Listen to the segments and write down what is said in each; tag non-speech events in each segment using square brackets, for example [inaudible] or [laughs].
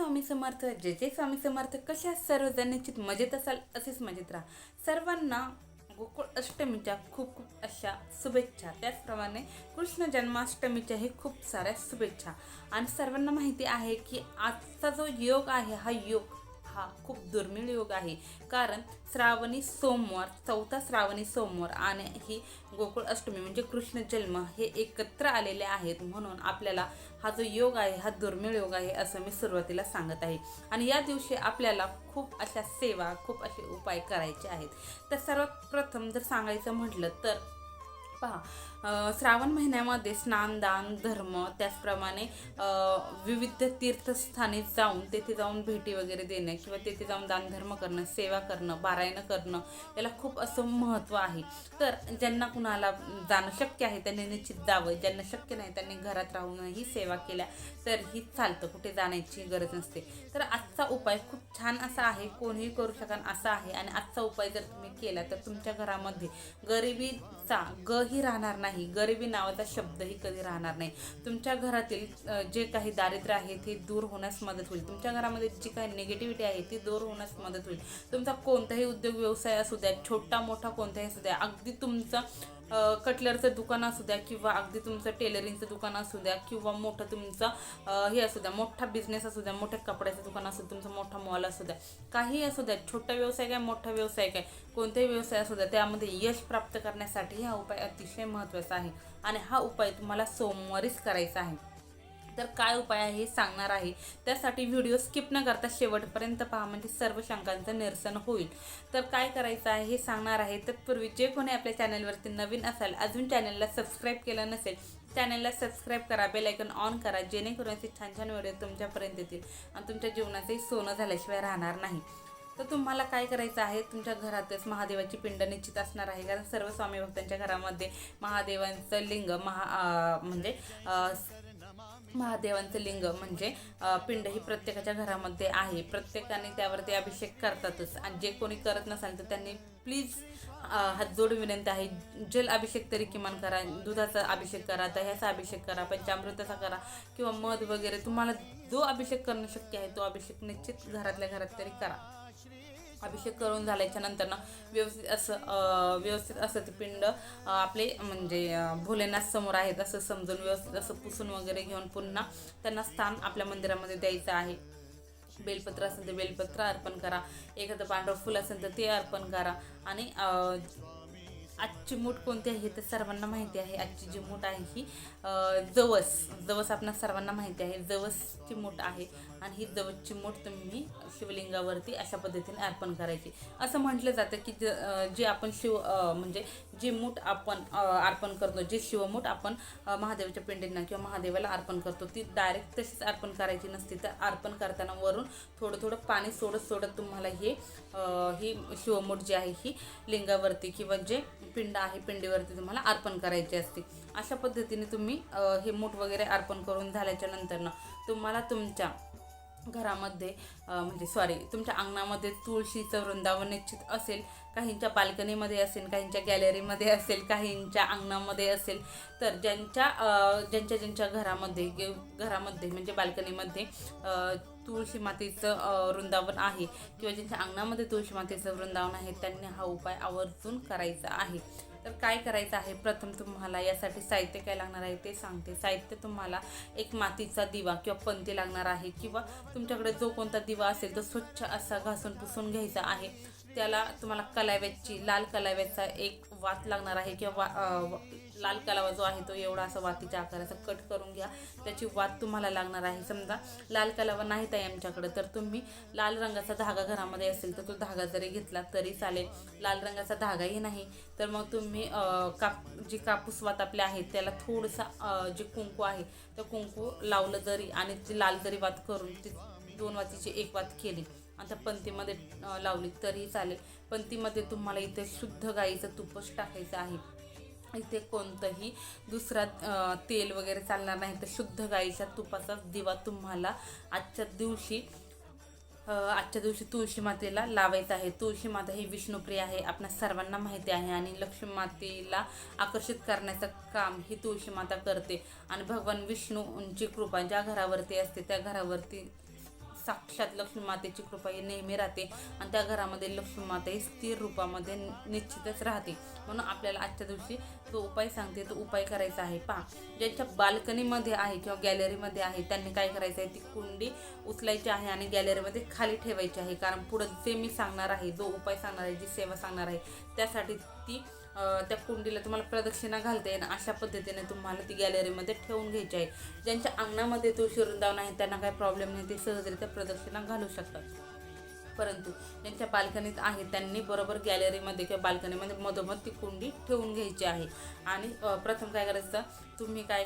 स्वामी समर्थ जे जे स्वामी समर्थ कशा सर्वजण निश्चित मजेत असाल असेच मजेत राहा. सर्वांना गोकुळ अष्टमीच्या खूप खूप अशा शुभेच्छा. त्याचप्रमाणे कृष्ण जन्माष्टमीच्याही खूप साऱ्या शुभेच्छा. आणि सर्वांना माहिती आहे की आजचा जो योग आहे हा योग हा खूप दुर्मिळ योग आहे. कारण श्रावणी सोमवार चौथा श्रावणी सोमवार आणि ही गोकुळ अष्टमी म्हणजे कृष्ण जन्म हे एकत्र आलेले आहेत म्हणून आपल्याला हा जो योग आहे हा दुर्मिळ योग आहे असं मी सुरुवातीला सांगत आहे. आणि या दिवशी आपल्याला खूप अशा सेवा खूप असे उपाय करायचे आहेत. तर सर्वात प्रथम जर सांगायचं म्हटलं तर पहा श्रावण महिन्यामध्ये स्नानदान धर्म त्याचप्रमाणे विविध तीर्थस्थानी जाऊन तेथे जाऊन भेटी वगैरे देणं किंवा तेथे जाऊन दानधर्म करणं सेवा करणं पारायणं करणं याला खूप असं महत्त्व आहे. तर ज्यांना कुणाला जाणं शक्य आहे त्यांनी निश्चित जावं. ज्यांना शक्य नाही त्यांनी घरात राहूनही सेवा केल्या तरीही चालतं. कुठे जाण्याची गरज नसते. तर आजचा उपाय खूप छान असा आहे. कोणीही करू शकाल असा आहे. आणि आजचा उपाय जर तुम्ही केला तर तुमच्या घरामध्ये गरिबीचा ग ही राहणार नाही. नाही. गरिबी नावाचा शब्दही कधी राहणार नाही. तुमच्या घरातील जे काही दारिद्र्य आहे ते दूर होण्यास मदत होईल. तुमच्या घरामध्ये जी काही निगेटिव्हिटी आहे ती दूर होण्यास मदत होईल. तुमचा कोणताही उद्योग व्यवसाय असू द्या छोटा मोठा कोणताही असू द्या अगदी तुमचा कटलरचं दुकान असू द्या किंवा अगदी तुमचं टेलरिंगचं दुकान असू द्या किंवा मोठं तुमचं हे असू द्या मोठा बिझनेस असू द्या मोठ्या कपड्याचं दुकान असू द्या तुमचा मोठा मॉल असू द्या काही असू द्या छोटा व्यवसाय काय मोठा व्यवसाय काय कोणताही व्यवसाय असू द्या त्यामध्ये यश प्राप्त करण्यासाठी हा उपाय अतिशय महत्त्वाचा आहे. आणि हा उपाय तुम्हाला सोमवारीच करायचा आहे. तर काय उपाय आहे हे सांगणार आहे. त्यासाठी व्हिडिओ स्किप न करता शेवटपर्यंत पहा म्हणजे सर्व शंकांचं निरसन होईल. तर काय करायचं आहे हे सांगणार आहे. तत्पूर्वी जे कोणी आपल्या चॅनलवरती नवीन असाल अजून चॅनलला सबस्क्राईब केलं नसेल चॅनलला सबस्क्राईब करा बेल आयकन ऑन करा जेणेकरून असे छान छान व्हिडिओ तुमच्यापर्यंत येतील आणि तुमच्या जीवनाचंही सोनं झाल्याशिवाय राहणार नाही. तर तुम्हाला काय करायचं आहे? तुमच्या घरातच महादेवाची पिंड निश्चित असणार आहे. कारण सर्व स्वामी भक्तांच्या घरामध्ये महादेवांचं लिंग महा म्हणजे महादेवांचं लिंग म्हणजे पिंड ही प्रत्येकाच्या घरामध्ये आहे. प्रत्येकाने त्यावरती अभिषेक करतातच. आणि जे कोणी करत नसाल तर त्यांनी प्लीज हात जोड विनंती आहे. जल अभिषेक तरी किमान करा दुधाचा अभिषेक करा दह्याचा अभिषेक करा पंचामृताचा करा किंवा मध वगैरे. तुम्हाला जो अभिषेक करणं शक्य आहे तो अभिषेक निश्चित घरातल्या घरात तरी करा. अभिषेक करून झाल्याच्यानंतर ना व्यवस्थित असं व्यवस्थित असं ते पिंड आपले म्हणजे भोलेनाथ समोर आहेत असं समजून व्यवस्थित असं पुसून वगैरे घेऊन पुन्हा त्यांना स्थान आपल्या मंदिरामध्ये द्यायचं आहे. बेलपत्र असेल तर बेलपत्र अर्पण करा. एखादं पांढरं फुल असेल तर ते अर्पण करा. आणि आजची मूठ कोणती आहे तर सर्वांना माहिती आहे. आजची जी मूठ आहे ही जवस. जवस आपणा सर्वांना माहिती आहे. जवसची मूठ आहे आणि ही जवसची मूठ तुम्ही शिवलिंगावरती अशा पद्धतीने अर्पण करायची. असं म्हटलं जातं की ज जे आपण शिव म्हणजे जी मूठ आपण अर्पण करतो जे शिवमूठ आपण महादेवाच्या पिंडींना किंवा महादेवाला अर्पण करतो ती डायरेक्ट तशीच अर्पण करायची नसते. तर अर्पण करताना वरून थोडं थोडं पाणी सोडत सोडत तुम्हाला हे ही शिवमूठ जी आहे ही लिंगावरती किंवा जे पिंड आहे पिंडीवरती तुम्हाला अर्पण करायची असते. अशा पद्धतीने तुम्ही हे मूठ वगैरे अर्पण करून झाल्याच्या नंतरनं तुम्हाला तुमच्या घरामध्ये म्हणजे सॉरी तुमच्या अंगणामध्ये तुळशीचं वृंदावन निश्चित असेल काहींच्या बाल्कनीमध्ये असेल काहींच्या गॅलरीमध्ये असेल काहींच्या अंगणामध्ये असेल तर ज्यांच्या ज्यांच्या ज्यांच्या घरामध्ये घरामध्ये म्हणजे बाल्कनीमध्ये तुळशी मातीचं वृंदावन आहे किंवा ज्यांच्या अंगणामध्ये तुळशी मातेचं वृंदावन आहे त्यांनी हा उपाय आवर्जून करायचा आहे. तर काय करायचं आहे? प्रथम तुम्हाला यासाठी साहित्य काय लागणार आहे ते सांगते. साहित्य तुम्हाला एक मातीचा दिवा किंवा पंती लागणार आहे किंवा तुमच्याकडे जो कोणता दिवा असेल तो स्वच्छ असा घासून पुसून घ्यायचा आहे. त्याला तुम्हाला कलाव्याची लाल कलाव्याचा एक वात लागणार आहे किंवा वा लाल कलावा जो आहे तो एवढा असा वातीच्या आकाराचा कट करून घ्या. त्याची वात तुम्हाला लागणार आहे. समजा लाल कलावा नाहीत आहे आमच्याकडे तर तुम्ही लाल रंगाचा धागा घरामध्ये असेल तर तो धागा जरी घेतला तरी चालेल. लाल रंगाचा धागाही नाही तर मग तुम्ही काप जी कापूस वात आपल्या आहेत त्याला थोडंसं जे कुंकू आहे तर कुंकू लावलं जरी आणि ती लाल जरी वात करून ती दोन वातीची एक वात केली आता पंतीमध्ये लावली तरीही चालेल. पंतीमध्ये तुम्हाला इथे शुद्ध गाईचं तुपच टाकायचं आहे. इथे कोणतंही दुसरा तेल वगैरे चालणार नाही. तर शुद्ध गाईच्या तुपाचा दिवा तुम्हाला आजच्या दिवशी आजच्या दिवशी तुळशी मातेला लावायचं आहे. तुळशी माता ही विष्णुप्रिय आहे. आपल्या सर्वांना माहिती आहे आणि लक्ष्मी मातेला आकर्षित करण्याचं काम ही तुळशी माता करते. आणि भगवान विष्णूंची कृपा ज्या घरावरती असते त्या घरावरती साक्षात लक्ष्मी मातेची कृपा ही नेहमी राहते आणि त्या घरामध्ये लक्ष्मी माता ही स्थिर रूपामध्ये निश्चितच राहते. म्हणून आपल्याला आजच्या दिवशी तो उपाय सांगते तो उपाय करायचा आहे. पहा ज्यांच्या बाल्कनीमध्ये आहे किंवा गॅलरीमध्ये आहे त्यांनी काय करायचं आहे? ती कुंडी उचलायची आहे आणि गॅलरीमध्ये खाली ठेवायची आहे. कारण पुढं जे मी सांगणार आहे जो उपाय सांगणार आहे जी सेवा सांगणार आहे त्यासाठी ती त्या कुंडीला तुम्हाला प्रदक्षिणा घालता येईल अशा पद्धतीने तुम्हाला ती गॅलरीमध्ये ठेवून घ्यायची आहे. ज्यांच्या अंगणामध्ये तुळशी वृंदावन आहे त्यांना काही प्रॉब्लेम नाही ते सहजरित्या प्रदक्षिणा घालू शकतात. परंतु ज्यांच्या बाल्कनीत आहे त्यांनी बरोबर गॅलरीमध्ये किंवा बाल्कनीमध्ये मधोमध ती कुंडी ठेवून घ्यायची आहे. आणि प्रथम काय करायचं तुम्ही काय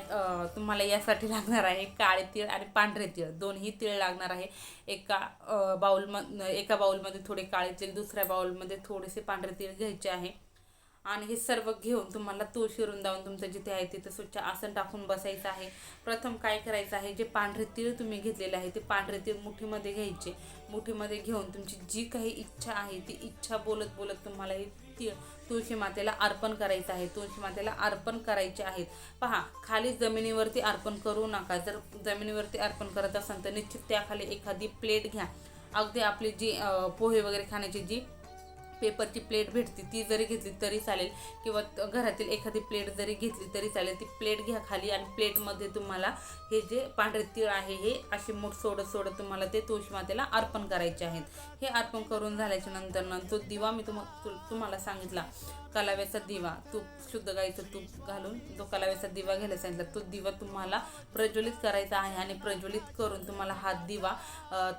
तुम्हाला यासाठी [laughs] लागणार आहे काळे तीळ आणि पांढरे तीळ. दोन्ही तीळ लागणार आहे. एका बाउलम एका बाउलमध्ये थोडे काळे तीळ दुसऱ्या बाउलमध्ये थोडेसे पांढरे तीळ घ्यायचे आहे. आणि हे सर्व घेऊन तुम्हाला तुळशी वृंदावन तुमचं जिथे आहे तिथं स्वच्छ आसन टाकून बसायचं आहे. प्रथम काय करायचं आहे? जे पांढरे तीळ तुम्ही घेतलेले आहे ते पांढरे तीळ मुठीमध्ये घ्यायचे. मुठीमध्ये घेऊन तुमची जी काही इच्छा आहे ती इच्छा बोलत बोलत तुम्हाला हे तीळ तुळशी मातेला अर्पण करायचं आहे. तुळशी मातेला अर्पण करायचे आहेत. पहा खाली जमिनीवरती अर्पण करू नका. जर जमिनीवरती अर्पण करत असाल तर निश्चित त्याखाली एखादी प्लेट घ्या. अगदी आपली जी पोहे वगैरे खाण्याची जी पेपरची प्लेट भेटते ती जरी घेतली तरी चालेल. किंवा घरातील एखादी प्लेट जरी घेतली तरी चालेल. ती प्लेट घ्या खाली आणि प्लेटमध्ये तुम्हाला हे जे पांढरे तीळ आहे हे असे मूठ सोडत सोडत तुम्हाला ते तुळशीमातेला अर्पण करायचे आहेत. हे अर्पण करून झाल्याच्यानंतर जो तो दिवा मी तुम तुम्हाला सांगितला. कलाव्याचा दिवा. तूप शुद्ध गाईचं तूप घालून जो कलाव्याचा दिवा घ्यायला सांगितला. तो दिवा तुम्हाला प्रज्वलित करायचा आहे आणि प्रज्वलित करून तुम्हाला हा दिवा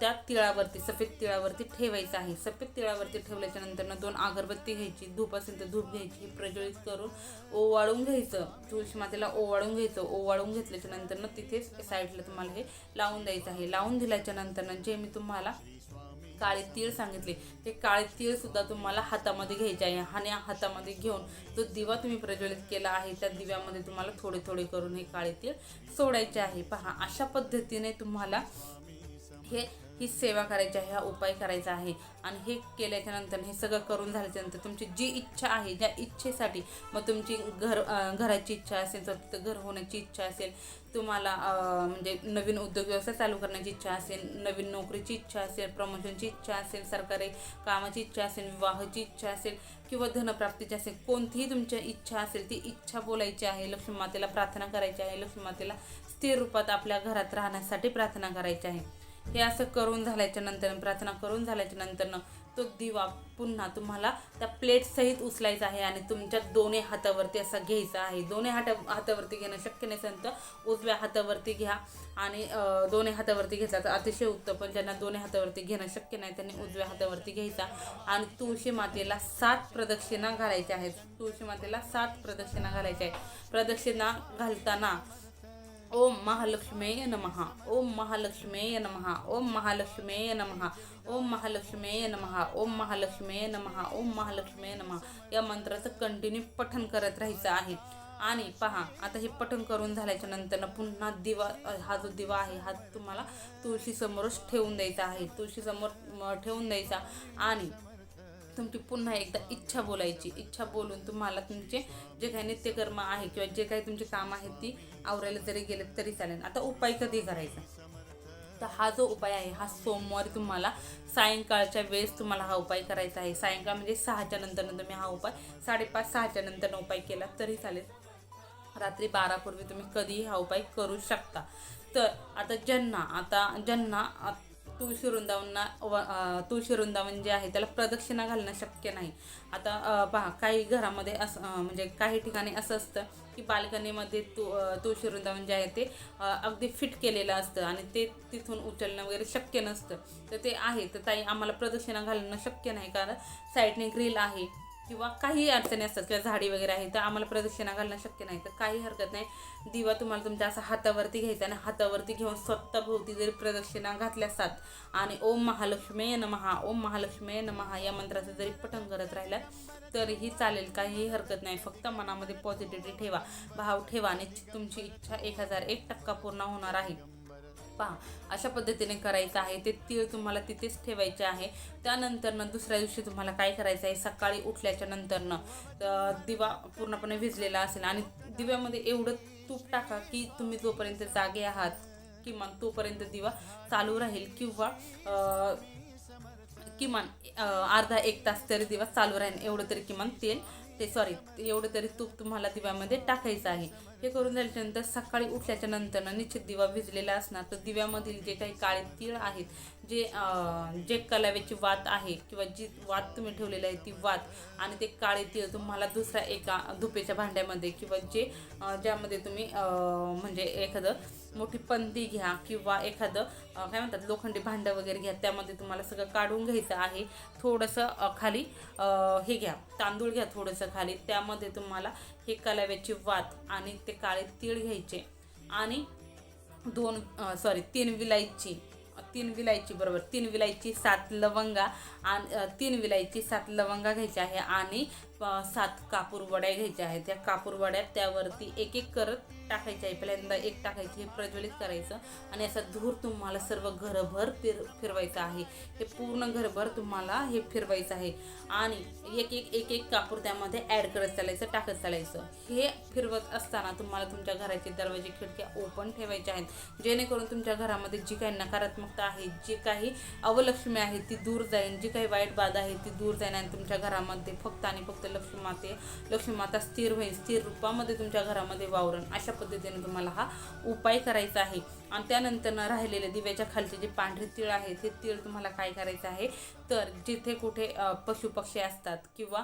त्या तिळावरती सफेद तिळावरती ठेवायचा आहे. सफेद तिळावरती ठेवल्याच्या नंतर दोन अगरबत्ती घ्यायची धूप असेल तर धूप घ्यायची प्रज्वलित करून ओवाळून घ्यायचं. तुळशी मातेला ओवाळून घ्यायचं. ओवाळून घेतल्याच्या नंतर तिथेच साईडला तुम्हाला हे लावून द्यायचं आहे. लावून दिल्याच्या नंतर जे मी तुम्हाला काळे तीळ सांगितले ते काळे तीळ सुद्धा तुम्हाला हातामध्ये घ्यायचे आहे. आणि हातामध्ये घेऊन जो दिवा तुम्ही प्रज्वलित केला आहे त्या दिव्यामध्ये तुम्हाला थोडे थोडे करून हे काळे तीळ सोडायचे आहे. पहा अशा पद्धतीने तुम्हाला हे ही सेवा करायची आहे हा उपाय करायचा आहे. आणि हे केल्याच्यानंतर हे सगळं करून झाल्याच्यानंतर तुमची जी इच्छा आहे ज्या इच्छेसाठी मग तुमची घर घराची इच्छा असेल तर तिथं घर होण्याची इच्छा असेल तुम्हाला म्हणजे नवीन उद्योग व्यवसाय चालू करण्याची इच्छा असेल नवीन नोकरीची इच्छा असेल प्रमोशनची इच्छा असेल सरकारी कामाची इच्छा असेल विवाहाची इच्छा असेल किंवा धनप्राप्तीची असेल कोणतीही तुमची इच्छा असेल ती इच्छा बोलायची आहे लक्ष्मी मातेला प्रार्थना करायची आहे लक्ष्मी मातेला स्थिर रूपात आपल्या घरात राहण्यासाठी प्रार्थना करायची आहे. हे असं करून झाल्याच्यानंतर प्रार्थना करून झाल्याच्यानंतर तो दिवा पुन्हा तुम्हाला त्या प्लेट सहित उचलायचा आहे आणि तुमच्या दोन्ही हातावरती असा घ्यायचा आहे. दोन्ही हाता हातावरती घेणं शक्य नसेल तर उजव्या हातावरती घ्या आणि दोन्ही हातावरती घेतला तर अतिशय उत्तम पण ज्यांना दोन्ही हातावरती घेणं शक्य नाही त्यांनी उजव्या हातावरती घ्यायचा. आणि तुळशी मातेला सात प्रदक्षिणा घालायच्या आहेत. तुळशी मातेला सात प्रदक्षिणा घालायच्या आहेत. प्रदक्षिणा घालताना ओम महालक्ष्मेय नमः ओम महालक्ष्मेय नमः ओम महालक्ष्मेय नमः ओम महालक्ष्मेय नमः ओम महालक्ष्मेय नमः ओम महालक्ष्मेय नमः या मंत्राचं कंटिन्यू पठण करत राहायचं आहे. आणि पहा आता हे पठण करून झाल्याच्यानंतर पुन्हा दिवा हा जो दिवा आहे हा तुम्हाला तुळशीसमोरच ठेवून द्यायचा आहे. तुळशीसमोर ठेवून द्यायचा. आणि तुमची पुन्हा एकदा इच्छा बोलायची. इच्छा बोलून तुम्हाला तुमचे जे काही नित्यकर्म आहे किंवा जे काही तुमचे काम आहे ती आवरायला जरी गेले तरी चालेल. आता उपाय कधी करायचा? तर हा जो उपाय आहे हा सोमवारी तुम्हाला सायंकाळच्या वेळेस तुम्हाला हा उपाय करायचा आहे. सायंकाळ म्हणजे सहाच्या नंतर तुम्ही हा उपाय साडेपाच सहाच्या नंतर उपाय केला तरी चालेल. रात्री बारापूर्वी तुम्ही कधीही हा उपाय करू शकता. तर आता ज्यांना आता ज्यांना तुळशी वृंदावनना व तुळशी वृंदावन जे आहे त्याला प्रदक्षिणा घालणं शक्य नाही. आता पहा काही घरामध्ये असं म्हणजे काही ठिकाणी असं असतं की बाल्कनीमध्ये तु तुळशी वृंदावन जे आहे ते अगदी फिट केलेलं असतं आणि ते तिथून उचलणं वगैरे शक्य नसतं. तर ते आहे तर ताई आम्हाला प्रदक्षिणा घालणं शक्य नाही कारण साईडने ग्रिल आहे. किंवा काही अडचणी असतात किंवा झाडी वगैरे आहे तर आम्हाला प्रदक्षिणा घालणं शक्य नाही. तर काही हरकत नाही. दिवा तुम्हाला तुमच्या असं हातावरती घ्यायचा आणि हातावरती घेऊन स्वतः भोवती जरी प्रदक्षिणा घातल्या असतात आणि ओम महालक्ष्मी नमहा ओम महालक्ष्मी नमहा या मंत्राचं जरी पठण करत राहिलं तरीही चालेल. काहीही हरकत नाही. फक्त मनामध्ये पॉझिटिव्हिटी ठेवा. भाव ठेवा. आणि तुमची इच्छा एक हजार एक टक्का पूर्ण होणार आहे. पहा अशा पद्धतीने करायचं आहे. ते तीळ तुम्हाला तिथेच ठेवायचे आहे. त्यानंतरनं दुसऱ्या दिवशी तुम्हाला काय करायचं आहे? सकाळी उठल्याच्या नंतरनं दिवा पूर्णपणे विजलेला असेल आणि दिव्यामध्ये एवढं तूप टाका की तुम्ही जोपर्यंत जागे आहात किमान तोपर्यंत दिवा चालू राहील किंवा किमान अर्धा एक तास तरी दिवा चालू राहील. एवढं तरी किमान तेल ते सॉरी एवढं तरी तूप तुम्हाला दिव्यामध्ये टाकायचं आहे. हे करून झाल्यानंतर सकाळी उठल्याच्या नंतर निश्चित दिवा भिजलेला असणार. तर दिव्यामधील जे काही काळे तीळ आहेत जे जे कलाव्याची वात आहे किंवा जी वात तुम्ही ठेवलेली आहे ती वात आणि ते काळे तीळ तुम्हाला दुसऱ्या एका धुपेच्या भांड्यामध्ये किंवा जे ज्यामध्ये तुम्ही म्हणजे एखादं मोठी पंदी घ्या किंवा एखादं काय म्हणतात लोखंडी भांडं वगैरे घ्या त्यामध्ये तुम्हाला सगळं काढून घ्यायचं आहे. थोडंसं खाली हे घ्या तांदूळ घ्या थोडंसं खाली. त्यामध्ये तुम्हाला हे कलाव्याची वात आणि ते काळे तीळ घ्यायचे. आणि दोन सॉरी तीन विलायची तीन विलायची बरोबर तीन विलायची सात लवंगा आणि तीन विलायची सात लवंगा घ्यायची आहे. आणि सात कापूर वड्या घ्यायच्या आहेत. त्या कापूर वड्या त्यावरती एक एक करत टाकायच्या आहे पहिल्यांदा एक टाकायची हे प्रज्वलित करायचं आणि असा धूर तुम्हाला सर्व घरभर फिर फिरवायचं आहे. हे पूर्ण घरभर तुम्हाला हे फिरवायचं आहे. आणि एक एक एक एक कापूर त्यामध्ये ॲड करत चालायचं टाकत चालायचं. हे फिरवत असताना तुम्हाला तुमच्या घराचे दरवाजे खिडक्या ओपन ठेवायच्या आहेत. जेणेकरून तुमच्या घरामध्ये जी काही नकारात्मकता आहे जी काही अवलक्ष्मी आहे ती दूर जाईल जी काही वाईट बाधा आहे ती दूर जाईल आणि तुमच्या घरामध्ये फक्त आणि फक्त लक्ष्मी माते लक्ष्मी माता स्थिर होईल स्थिर रूपामध्ये तुमच्या घरामध्ये वावरण. अशा पद्धतीने तुम्हाला हा उपाय करायचा आहे. आणि त्यानंतर ना राहिलेले दिव्याच्या खालचे जे पांढरे तीळ आहेत हे तीळ तुम्हाला काय करायचं आहे? तर जिथे कुठे पशुपक्षी असतात किंवा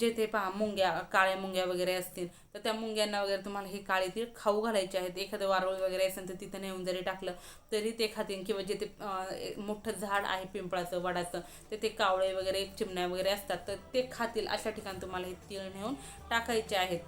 जेथे पहा मुंग्या काळ्या मुंग्या वगैरे असतील तर त्या मुंग्यांना वगैरे तुम्हाला हे काळे तीळ खाऊ घालायचे आहेत. एखादं वारुळ वगैरे असेल तर तिथं नेऊन जरी टाकलं तरी ते खातील किंवा जिथे अ, मोठं झाड आहे पिंपळाचं वडाचं तर ते कावळे वगैरे चिमण्या वगैरे असतात तर ते खातील. अशा ठिकाणी तुम्हाला हे तीळ नेऊन टाकायचे आहेत.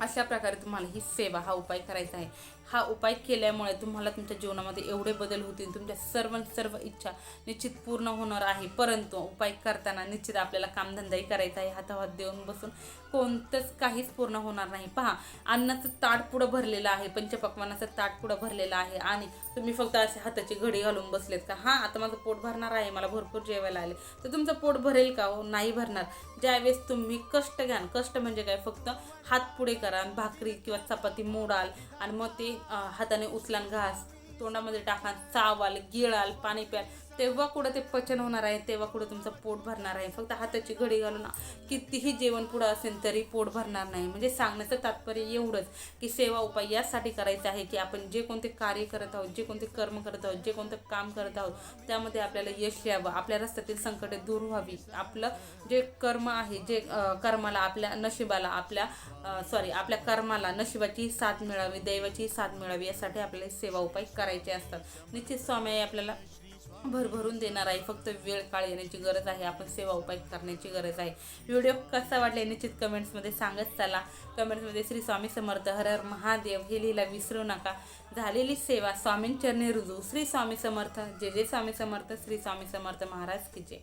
अशा प्रकारे तुम्हाला ही सेवा हा उपाय करायचा आहे. हा उपाय केल्यामुळे तुम्हाला तुमच्या जीवनामध्ये एवढे बदल होतील तुमच्या सर्व सर्व इच्छा निश्चित पूर्ण होणार आहे. परंतु उपाय करताना निश्चित आपल्याला कामधंदाही करायचा आहे. हाताहात देऊन बसून कोणतंच काहीच पूर्ण होणार नाही. पहा अन्नाचं ताट पुढं भरलेलं आहे पंचपक्वानाचं ताट पुढं भरलेलं आहे आणि तुम्ही फक्त असे हाताची घडी घालून बसलेत का? हां आता माझं पोट भरणार आहे मला भरपूर जेवायला आले. तर तुमचं पोट भरेल का हो? नाही भरणार. ज्यावेळेस तुम्ही कष्ट घ्याल कष्ट म्हणजे काय? फक्त हात पुढे करा भाकरी किंवा चपाती मोडाल आणि मग ते हाताने उचलान घास. तोंडामध्ये टाकाल चावाल गिळाल पाणी प्याल तेव्हा कुठं ते पचन होणार आहे तेव्हा कुठं तुमचं पोट भरणार आहे. फक्त हाताची घडी घालून कितीही जेवण पुढं असेल तरी पोट भरणार नाही. म्हणजे सांगण्याचं तात्पर्य एवढंच की सेवा उपाय यासाठी करायचा आहे की आपण जे कोणते कार्य करत आहोत जे कोणते कर्म करत आहोत जे कोणतं काम करत आहोत त्यामध्ये आपल्याला यश यावं. आपल्या रस्त्यातील संकटे दूर व्हावी. आपलं जे कर्म आहे जे कर्माला आपल्या नशिबाला आपल्या सॉरी आपल्या कर्माला नशिबाची साथ मिळावी दैवाची साथ मिळावी यासाठी आपल्याला सेवा उपाय करायचे असतात. निश्चित स्वामी आई आपल्याला भरभरून देणार आहे. फक्त वेळ काळ येण्याची गरज आहे. आपण सेवा उपाय करण्याची गरज आहे. व्हिडिओ कसा वाटला निश्चित कमेंट्समध्ये सांगत चला. कमेंट्समध्ये श्री स्वामी समर्थ हर हर महादेव हे लिहिला विसरू नका. झालेली सेवा स्वामींचरणी रुजू. श्री स्वामी समर्थ जे जे स्वामी समर्थ श्री स्वामी समर्थ महाराज की जय.